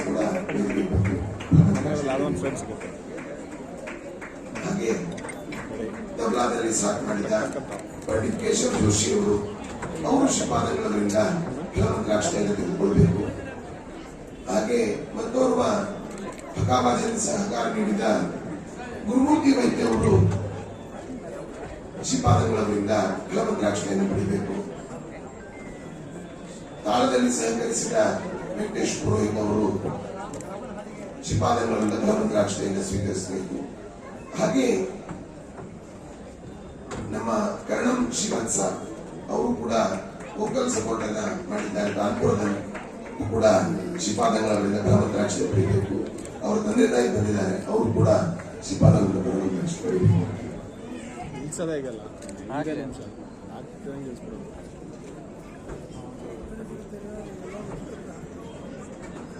ಕೂಡ ಹಾಗೆ ಮಾಡಿದ ಅವರು ಅವರು ರಾಷ್ಟ್ರೀಯ ತೆಗೆದುಕೊಳ್ಬೇಕು ಹಾಗೆ ಮತ್ತೋರ್ವ ಹಕಾಬಾದಲ್ಲಿ ಸಹಕಾರ ನೀಡಿದ ಗುರುಮೂರ್ತಿ ವೈದ್ಯ ಅವರು ಶ್ರೀಪಾದಂಗಳವರಿಂದ ಕೆಲವೊಂದು ರಾಷ್ಟ್ರೀಯನ್ನು ಪಡಿಬೇಕು ತಾಳದಲ್ಲಿ ಸಹಕರಿಸಿದ ವೆಂಕಟೇಶ್ ಪುರೋಹಿತ್ ಅವರು ಶ್ರೀಪಾದಂಗಳವರಿಂದ ಕೆಲವೊಂದು ರಾಷ್ಟ್ರೀಯನ್ನು ಸ್ವೀಕರಿಸಬೇಕು. ಹಾಗೆ ನಮ್ಮ ಕರ್ಣಂ ಶ್ರೀವತ್ಸ ಅವರು ಕೂಡ ವೋಕಲ್ ಸಪೋರ್ಟ್ ಅನ್ನ ಮಾಡಿದ್ದಾರೆ. ಕಾನ್ಪುರದ ಕೂಡ ಶ್ರೀಪಾದಂಗಳವರಿಂದ ಭಗವಂತರಾಕ್ಷಿ ಪಡೆಯಬೇಕು. ಅವರ ತಂದೆ ತಾಯಿ ಬಂದಿದ್ದಾರೆ. ಅವರು ಕೂಡ ಪಡಿಬೇಕು ಸರ್ ಈಗಲ್ಲ ಹಾಗೆ.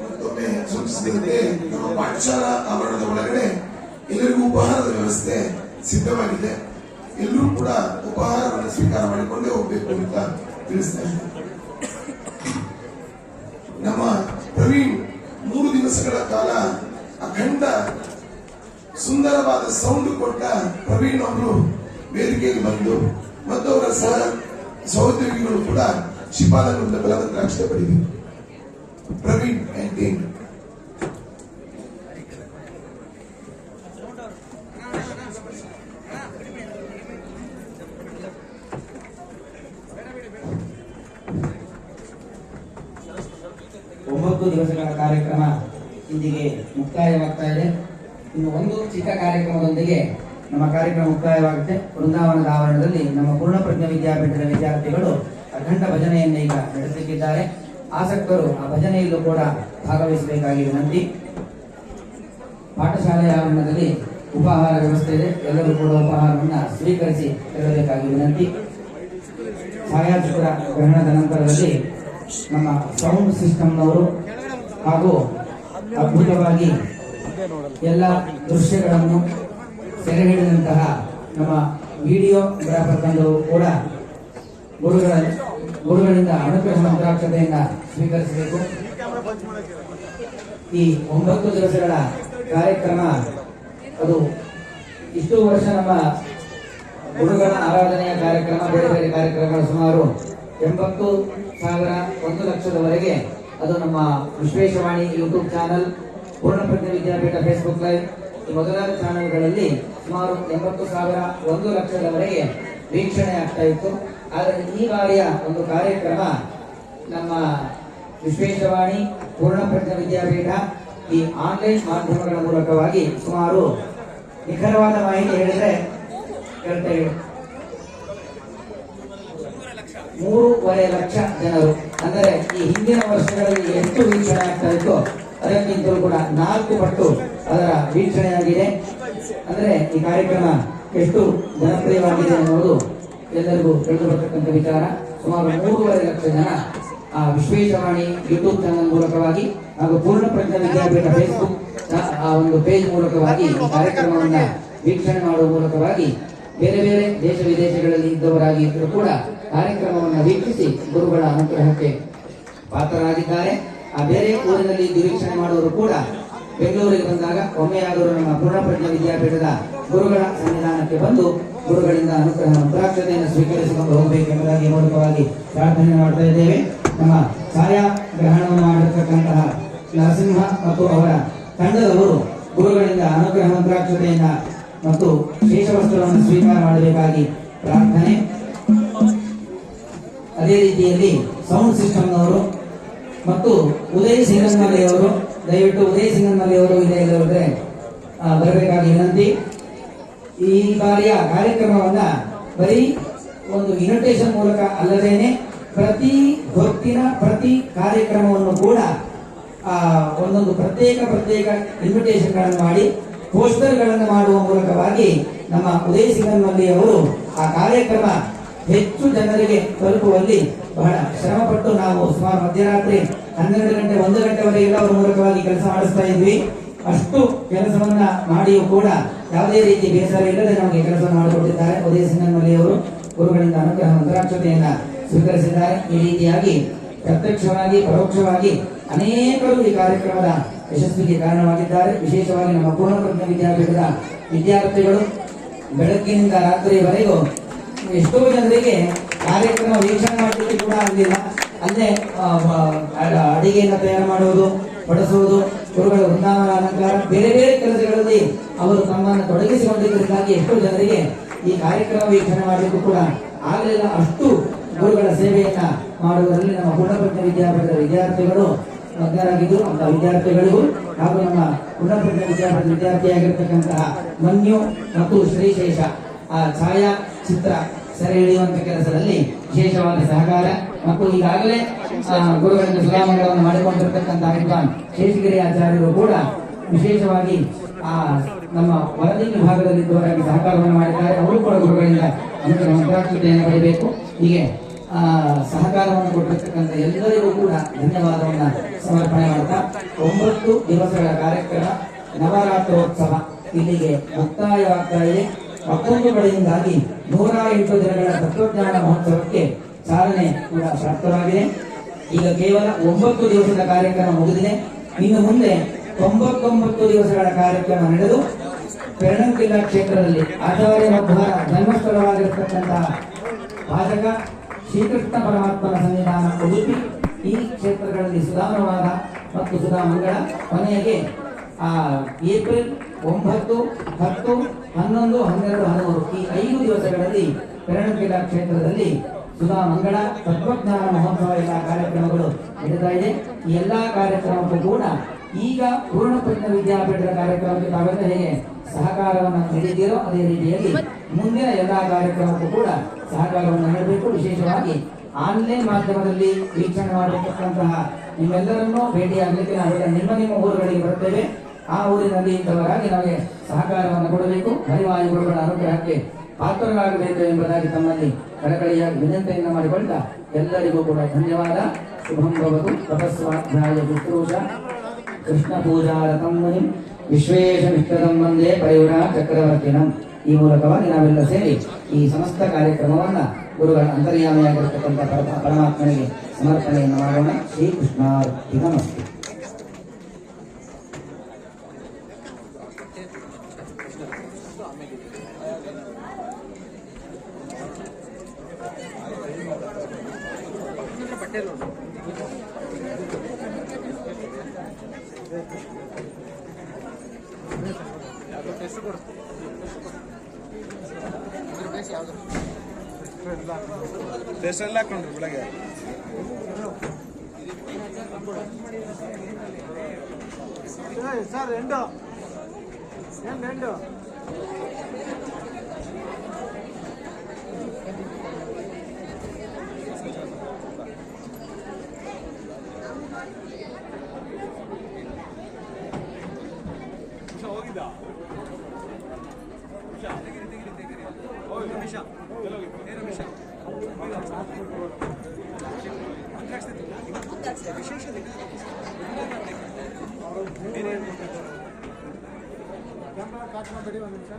ಮತ್ತೊಮ್ಮೆ ಸೂಚಿಸಿದಂತೆ ನಮ್ಮ ಪಾಠಶಾಲಾ ಆವರಣದ ಒಳಗಡೆ ಎಲ್ಲರಿಗೂ ಉಪಹಾರದ ವ್ಯವಸ್ಥೆ ಸಿದ್ಧವಾಗಿದೆ ಎಲ್ಲರೂ ಕೂಡ ಉಪಹಾರವನ್ನು ಸ್ವೀಕಾರ ಮಾಡಿಕೊಂಡೇ ಹೋಗಬೇಕು ಅಂತ ತಿಳಿಸ್ತಾ. ನಮ್ಮ ಪ್ರವೀಣ್ ಮೂರು ದಿವಸಗಳ ಕಾಲ ಅಖಂಡ ಸುಂದರವಾದ ಸೌಂಡ್ ಕೊಟ್ಟ ಪ್ರವೀಣ್ ಅವರು ವೇದಿಕೆಗೆ ಬಂದು ಮತ್ತು ಅವರ ಸಹ ಸಹೋದ್ಯೋಗಿಗಳು ಕೂಡ ಶಿಪಾಲನ್ನು ಬಲವಂತ ಅಕ್ಷತೆ ಪಡೆದಿದ್ದಾರೆ ಪ್ರವೀಣ್. ಒಂಬತ್ತು ದಿವಸಗಳ ಕಾರ್ಯಕ್ರಮ ಇಂದಿಗೆ ಮುಕ್ತಾಯವಾಗ್ತಾ ಇದೆ. ಇನ್ನು ಒಂದು ಚಿಕ್ಕ ಕಾರ್ಯಕ್ರಮದೊಂದಿಗೆ ನಮ್ಮ ಕಾರ್ಯಕ್ರಮ ಮುಕ್ತಾಯವಾಗುತ್ತೆ. ವೃಂದಾವನದ ಆವರಣದಲ್ಲಿ ನಮ್ಮ ಪೂರ್ಣಪ್ರಜ್ಞ ವಿದ್ಯಾಪೀಠದ ವಿದ್ಯಾರ್ಥಿಗಳು ಅಖಂಡ ಭಜನೆಯನ್ನು ಈಗ ನಡೆಸಲಿಕ್ಕಿದ್ದಾರೆ. ಆಸಕ್ತರು ಆ ಭಜನೆಯಲ್ಲೂ ಕೂಡ ಭಾಗವಹಿಸಬೇಕಾಗಿ ವಿನಂತಿ ಪಾಠಶಾಲೆಯ ಆವರಣದಲ್ಲಿ ಉಪಹಾರ ವ್ಯವಸ್ಥೆ ಇದೆ. ಎಲ್ಲರೂ ಕೂಡ ಉಪಹಾರವನ್ನು ಸ್ವೀಕರಿಸಿ ಇರಬೇಕಾಗಿ ವಿನಂತಿ ಛಾಯಾಚಿತ್ರ ಗ್ರಹಣದ ನಂತರದಲ್ಲಿ ನಮ್ಮ ಸೌಂಡ್ ಸಿಸ್ಟಮ್ನವರು ಹಾಗೂ ಅದ್ಭುತವಾಗಿ ಎಲ್ಲ ದೃಶ್ಯಗಳನ್ನು ಸೆರೆ ಹಿಡಿದಂತಹ ನಮ್ಮ ವಿಡಿಯೋಗ್ರಾಫರ್ ತಂಡವು ಕೂಡ ಗುರುಗಳ ಗುರುಗಳಿಂದ ಅನುಗ್ರಹ ಮಂತ್ರಾಕ್ಷತೆಯಿಂದ ಸ್ವೀಕರಿಸಬೇಕು. ಈ ಒಂಬತ್ತು ದಿವಸಗಳ ಕಾರ್ಯಕ್ರಮ, ಅದು ಇಷ್ಟು ವರ್ಷ ನಮ್ಮ ಗುರುಗಳ ಆರಾಧನೆಯ ಕಾರ್ಯಕ್ರಮ, ಬೇರೆ ಬೇರೆ ಕಾರ್ಯಕ್ರಮಗಳು ಸುಮಾರು ಎಂಬತ್ತು ಸಾವಿರ ಒಂದು ಲಕ್ಷದವರೆಗೆ ಅದು ನಮ್ಮ Vishweshavani YouTube channel, Poornaprajna Vidyapeetha Facebook live ಮೊದಲಾದ ಚಾನೆಲ್ಗಳಲ್ಲಿ ಸುಮಾರು ಎಂಬತ್ತು ಸಾವಿರ ಒಂದು ಲಕ್ಷದವರೆಗೆ ವೀಕ್ಷಣೆ ಆಗ್ತಾ ಇತ್ತು. ಆದರೆ ಈ ಬಾರಿಯ ಒಂದು ಕಾರ್ಯಕ್ರಮ ನಮ್ಮ ವಿಶ್ವೇಶವಾಣಿ ಪೂರ್ಣಪ್ರಜ್ಞ ವಿದ್ಯಾಪೀಠ ಈ ಆನ್ಲೈನ್ ಮಾಧ್ಯಮಗಳ ಮೂಲಕವಾಗಿ ಸುಮಾರು ನಿಖರವಾದ ಮಾಹಿತಿ ಹೇಳಿದರೆ ಹೇಳ್ತೇವೆ ಹೇಳಿ ಮೂರುವರೆ ಲಕ್ಷ ಜನರು. ಅಂದರೆ ಈ ಹಿಂದಿನ ವರ್ಷಗಳಲ್ಲಿ ಎಷ್ಟು ವೀಕ್ಷಣೆ ಆಗ್ತಾ ಇತ್ತು, ಅದಕ್ಕಿಂತಲೂ ಕೂಡ ನಾಲ್ಕು ಪಟ್ಟು ಅದರ ವೀಕ್ಷಣೆಯಾಗಿದೆ. ಅಂದರೆ ಈ ಕಾರ್ಯಕ್ರಮ ಎಷ್ಟು ಜನಪ್ರಿಯವಾಗಿದೆ ಅನ್ನೋದು ಎಲ್ಲರಿಗೂ ತಿಳಿದು ಬರ್ತಕ್ಕಂಥ ವಿಚಾರ. ಸುಮಾರು ಮೂರುವರೆ ಲಕ್ಷ ಜನ ಆ ವಿಶ್ವೇಶವಾಣಿ ಯೂಟ್ಯೂಬ್ ಚಾನಲ್ ಮೂಲಕವಾಗಿ ಹಾಗೂ ಪೂರ್ಣ ಪ್ರಜ್ಞ ವಿದ್ಯಾಪೀಠ ಫೇಸ್ಬುಕ್ ಆ ಒಂದು ಪೇಜ್ ಮೂಲಕವಾಗಿ ಈ ಕಾರ್ಯಕ್ರಮವನ್ನ ವೀಕ್ಷಣೆ ಮಾಡುವ ಮೂಲಕವಾಗಿ ಬೇರೆ ಬೇರೆ ದೇಶ ವಿದೇಶಗಳಲ್ಲಿ ಇದ್ದವರಾಗಿ ಇದ್ದರೂ ಕೂಡ ಕಾರ್ಯಕ್ರಮವನ್ನು ವೀಕ್ಷಿಸಿ ಗುರುಗಳ ಅನುಗ್ರಹಕ್ಕೆ ಪಾತ್ರರಾಗಿದ್ದಾರೆ. ಆ ಬೇರೆ ಊರಿನಲ್ಲಿ ನಿರೀಕ್ಷಣೆ ಮಾಡುವರು ಕೂಡ ಬೆಂಗಳೂರಿಗೆ ಬಂದಾಗ ಒಮ್ಮೆಯಾದರೂ ನಮ್ಮ ಪೂರ್ಣಪ್ರಜ್ಞ ವಿದ್ಯಾಪೀಠದ ಗುರುಗಳ ಸನ್ನಿಧಾನಕ್ಕೆ ಬಂದು ಗುರುಗಳಿಂದ ಅನುಗ್ರಹ ಮಂತ್ರಾಕ್ಷತೆಯನ್ನು ಸ್ವೀಕರಿಸಿಕೊಂಡು ಹೋಗಬೇಕೆಂಬುದಾಗಿ ಮೂಲಕವಾಗಿ ಪ್ರಾರ್ಥನೆ ಮಾಡ್ತಾ ಇದ್ದೇವೆ. ನಮ್ಮ ಛಾಯಾಗ್ರಹಣವನ್ನು ಮಾಡಿರ್ತಕ್ಕಂತಹ ನರಸಿಂಹ ಮತ್ತು ಅವರ ತಂಡದವರು ಗುರುಗಳಿಂದ ಅನುಗ್ರಹ ಮಂತ್ರಾಕ್ಷತೆಯನ್ನ ಮತ್ತು ಶೇಷವಸ್ತ್ರವನ್ನು ಸ್ವೀಕಾರ ಮಾಡಬೇಕಾಗಿ ಪ್ರಾರ್ಥನೆ. ಅದೇ ರೀತಿಯಲ್ಲಿ ಸೌಂಡ್ ಸಿಸ್ಟಮ್ನವರು ಮತ್ತು ಉದಯ ಸಿಂಗನ್ಮಲೆ ಅವರು ದಯವಿಟ್ಟು ಉದಯ ಸಿಂಗನ್ಮಲೆ ಅವರು ಇದೇ ಇಲ್ಲದ್ರೆ ಬರಬೇಕಾಗಿ ವಿನಂತಿ. ಈ ಬಾರಿಯ ಕಾರ್ಯಕ್ರಮವನ್ನ ಬರೀ ಒಂದು ಇನ್ವಿಟೇಷನ್ ಮೂಲಕ ಅಲ್ಲದೇನೆ ಪ್ರತಿ ಹೊತ್ತಿನ ಪ್ರತಿ ಕಾರ್ಯಕ್ರಮವನ್ನು ಕೂಡ ಒಂದೊಂದು ಪ್ರತ್ಯೇಕ ಪ್ರತ್ಯೇಕ ಇನ್ವಿಟೇಷನ್ಗಳನ್ನು ಮಾಡಿ ಪೋಸ್ಟರ್ಗಳನ್ನು ಮಾಡುವ ಮೂಲಕವಾಗಿ ನಮ್ಮ ಉದಯ ಸಿಂಗನ್ಮಲ್ಲಿ ಅವರು ಆ ಕಾರ್ಯಕ್ರಮ ಹೆಚ್ಚು ಜನರಿಗೆ ತಲುಪುವಲ್ಲಿ ಬಹಳ ಶ್ರಮಪಟ್ಟು ನಾವು ಸುಮಾರು ಮಧ್ಯರಾತ್ರಿ ಹನ್ನೆರಡು ಗಂಟೆ, ಒಂದು ಗಂಟೆವರೆಗೆಲ್ಲ ಅವರ ಮೂಲಕವಾಗಿ ಕೆಲಸ ಮಾಡಿಸ್ತಾ ಇದ್ವಿ. ಅಷ್ಟು ಕೆಲಸವನ್ನ ಮಾಡಿಯೂ ಕೂಡ ಯಾವುದೇ ರೀತಿ ಬೇಸರ ಇಲ್ಲದೆ ನಮಗೆ ಕೆಲಸವನ್ನು ಮಾಡಿಕೊಟ್ಟಿದ್ದಾರೆ. ಉದಯ ಅವರು ಗುರುಗಳಿಂದ ಅನುಗ್ರಹ ಮಂತ್ರಾಕ್ಷತೆಯನ್ನ ಸ್ವೀಕರಿಸಿದ್ದಾರೆ. ಈ ರೀತಿಯಾಗಿ ಪ್ರತ್ಯಕ್ಷವಾಗಿ, ಪರೋಕ್ಷವಾಗಿ ಅನೇಕರು ಈ ಕಾರ್ಯಕ್ರಮದ ಯಶಸ್ವಿಗೆ ಕಾರಣವಾಗಿದ್ದಾರೆ. ವಿಶೇಷವಾಗಿ ನಮ್ಮ ಪೂರ್ಣಪ್ರಜ್ಞ ವಿದ್ಯಾಪೀಠದ ವಿದ್ಯಾರ್ಥಿಗಳು, ಬೆಳಗ್ಗಿನಿಂದ ರಾತ್ರಿವರೆಗೂ ಎಷ್ಟೋ ಜನರಿಗೆ ಕಾರ್ಯಕ್ರಮ ವೀಕ್ಷಣೆ ಮಾಡಲಿಕ್ಕೆ ಕೂಡ ಆಗಲಿಲ್ಲ. ಅಲ್ಲೇ ಅಡಿಗೆಯನ್ನು ತಯಾರು ಮಾಡುವುದು, ಬಡಿಸುವುದು ಗುರುಗಳ ವೃಂದಾವನ ಅಲಂಕಾರ ಬೇರೆ ಬೇರೆ ಕೆಲಸಗಳಲ್ಲಿ ಅವರು ತಮ್ಮನ್ನು ತೊಡಗಿಸಿಕೊಂಡಿದ್ದರಿಂದಾಗಿ ಎಷ್ಟೋ ಜನರಿಗೆ ಈ ಕಾರ್ಯಕ್ರಮ ವೀಕ್ಷಣೆ ಮಾಡಲಿಕ್ಕೂ ಕೂಡ ಆಗಲಿಲ್ಲ. ಅಷ್ಟು ಗುರುಗಳ ಸೇವೆಯನ್ನ ಮಾಡುವುದರಲ್ಲಿ ನಮ್ಮ ಗುಣಪಟ್ಟ ವಿದ್ಯಾಪೀಠದ ವಿದ್ಯಾರ್ಥಿಗಳು ಮಗ್ನರಾಗಿದ್ದು ಅಂತ ವಿದ್ಯಾರ್ಥಿಗಳಿಗೂ ಹಾಗೂ ನಮ್ಮ ಗುಣಪಟ್ಟ ವಿದ್ಯಾಪೀಠದ ವಿದ್ಯಾರ್ಥಿಯಾಗಿರ್ತಕ್ಕಂತಹ ಮನ್ಯು ಮತ್ತು ಶ್ರೀಶೇಷ, ಆ ಛಾಯಾ ಚಿತ್ರ ಸೆರೆ ಹಿಡಿಯುವಂತಹ ಕೆಲಸದಲ್ಲಿ ವಿಶೇಷವಾದ ಸಹಕಾರ ಮತ್ತು ಈಗಾಗಲೇ ಗುರುಗಳಿಂದ ಸುಧಾಮಂಗಳವನ್ನು ಮಾಡಿಕೊಂಡಿರ್ತಕ್ಕಂತಹ ವಿದ್ವಾನ್ ಶೇಷಗಿರಿ ಆಚಾರ್ಯರು ಕೂಡ ವಿಶೇಷವಾಗಿ ಆ ನಮ್ಮ ವರದಿ ವಿಭಾಗದಲ್ಲಿ ಇದ್ದವರಾಗಿ ಸಹಕಾರವನ್ನು ಮಾಡಿದ್ದಾರೆ. ಅವರು ಕೂಡ ಗುರುಗಳಿಂದ ಅನುಗ್ರಹ ಮಂತ್ರಾಕ್ಷತೆಯನ್ನು ಪಡೆಯಬೇಕು. ಹೀಗೆ ಆ, ಸಹಕಾರವನ್ನು ಕೊಟ್ಟಿರ್ತಕ್ಕಂಥ ಎಲ್ಲರಿಗೂ ಕೂಡ ಧನ್ಯವಾದವನ್ನು ಸಮರ್ಪಣೆ ಮಾಡ್ತಾ ಒಂಬತ್ತು ದಿವಸಗಳ ಕಾರ್ಯಕ್ರಮ ನವರಾತ್ರೋತ್ಸವ ಇಲ್ಲಿಗೆ ಮುಕ್ತಾಯವಾಗ್ತಾ ಇದೆ. ಕಡೆಯಿಂದಾಗಿ ನೂರ ಎಂಟು ದಿನಗಳ ತತ್ವಜ್ಞಾನ ಮಹೋತ್ಸವಕ್ಕೆ ಚಾಲನೆ ಕೂಡ ಪ್ರಾಪ್ತವಾಗಿದೆ. ಈಗ ಕೇವಲ ಒಂಬತ್ತು ದಿವಸದ ಕಾರ್ಯಕ್ರಮ ಮುಗಿದಿದೆ. ಇನ್ನು ಮುಂದೆ ತೊಂಬತ್ತೊಂಬತ್ತು ದಿವಸಗಳ ಕಾರ್ಯಕ್ರಮ ನಡೆದು ಪೆರಣಂಕಿಲ್ಲ ಕ್ಷೇತ್ರದಲ್ಲಿ ಆಚಾರ್ಯ ಮಧ್ವರ ಜನ್ಮಸ್ಥಳವಾಗಿರತಕ್ಕಂತಹ ಭಾಜಕ ಶ್ರೀಕೃಷ್ಣ ಪರಮಾತ್ಮನ ಸನ್ನಿಧಾನ ಉಡುಪಿ ಈ ಕ್ಷೇತ್ರಗಳಲ್ಲಿ ಸುಧಾಮವಾದ ಮತ್ತು ಸುಧಾಮಂಗಳ ಕೊನೆಗೆ ಏಪ್ರಿಲ್ ಒಂಬತ್ತು, ಹತ್ತು, ಹನ್ನೊಂದು, ಹನ್ನೆರಡು ಹದಿಮೂರು ಈ ಐದು ದಿವಸಗಳಲ್ಲಿ ಪೆರಣಕಿಲ ಕ್ಷೇತ್ರದಲ್ಲಿ ಸುಧಾ ಮಂಗಳ ತತ್ವಜ್ಞಾನ ಮಹೋತ್ಸವ ಎಲ್ಲ ಕಾರ್ಯಕ್ರಮಗಳು ನಡೀತಾ ಇದೆ. ಈ ಎಲ್ಲ ಕಾರ್ಯಕ್ರಮಕ್ಕೂ ಕೂಡ ಈಗ ಪೂರ್ಣಪ್ರಜ್ಞ ವಿದ್ಯಾಪೀಠದ ಕಾರ್ಯಕ್ರಮಕ್ಕೆ ತಾವೆಲ್ಲ ಹೇಗೆ ಸಹಕಾರವನ್ನು ನೀಡಿದ್ದೀರೋ ಅದೇ ರೀತಿಯಲ್ಲಿ ಮುಂದಿನ ಎಲ್ಲ ಕಾರ್ಯಕ್ರಮಕ್ಕೂ ಕೂಡ ಸಹಕಾರವನ್ನು ನೀಡಬೇಕು. ವಿಶೇಷವಾಗಿ ಆನ್ಲೈನ್ ಮಾಧ್ಯಮದಲ್ಲಿ ವೀಕ್ಷಣೆ ಮಾಡಬೇಕಂತಹ ನಿಮ್ಮೆಲ್ಲರನ್ನೂ ಭೇಟಿಯಾಗಲಿಕ್ಕೆ ನಾವೆಲ್ಲ ನಿಮ್ಮ ನಿಮ್ಮ ಊರುಗಳಿಗೆ ಬರುತ್ತೇವೆ. ಆ ಊರಿನಲ್ಲಿ ಇದ್ದವರಾಗಿ ನಮಗೆ ಸಹಕಾರವನ್ನು ಕೊಡಬೇಕು. ಹರಿವಾಯುಗಳ ಅನುಗ್ರಹಕ್ಕೆ ಪಾತ್ರರಾಗಬೇಕು ಎಂಬುದಾಗಿ ತಮ್ಮಲ್ಲಿ ಕಳಕಳಿಯಾಗಿ ವಿನಂತಿಯನ್ನು ಮಾಡಿಕೊಳ್ತಾ ಎಲ್ಲರಿಗೂ ಕೂಡ ಧನ್ಯವಾದ. ಶುಭಂ ಭವತು. ತಪಸ್ವಾಧ್ಯಾಯ ಶುಶ್ರೂಷ. ಕೃಷ್ಣ ಪೂಜಾರತಂ ಮುನಿಂ. ವಿಶ್ವೇಶ ಮಿತ್ರದಂ ವಂದೇ ಪರಿವರ ಚಕ್ರವರ್ತಿನಂ. ಈ ಮೂಲಕವಾಗಿ ನಾವೆಲ್ಲ ಸೇರಿ ಈ ಸಮಸ್ತ ಕಾರ್ಯಕ್ರಮವನ್ನು ಗುರುಗಳ ಅಂತರ್ಯಾಮಿಯಾಗಿರತಕ್ಕಂಥ ಪರಮ- ಪರಮಾತ್ಮನಿಗೆ ಸಮರ್ಪಣೆಯನ್ನು ಮಾಡೋಣ. ಶ್ರೀಕೃಷ್ಣಾರ್ಪಿತಮಸ್ತು ಎಲ್ಲ ಹಾಕೊಂಡ್ರಿ ಬೆಳಗ್ಗೆ ಸರ್ ಎಂಡು ಎಂಡು ಕ್ಯಾಮ್ರಾ ಕಾಟ್ ಮಾಡಬೇಡಿ ಒಂದು ನಿಮಿಷ.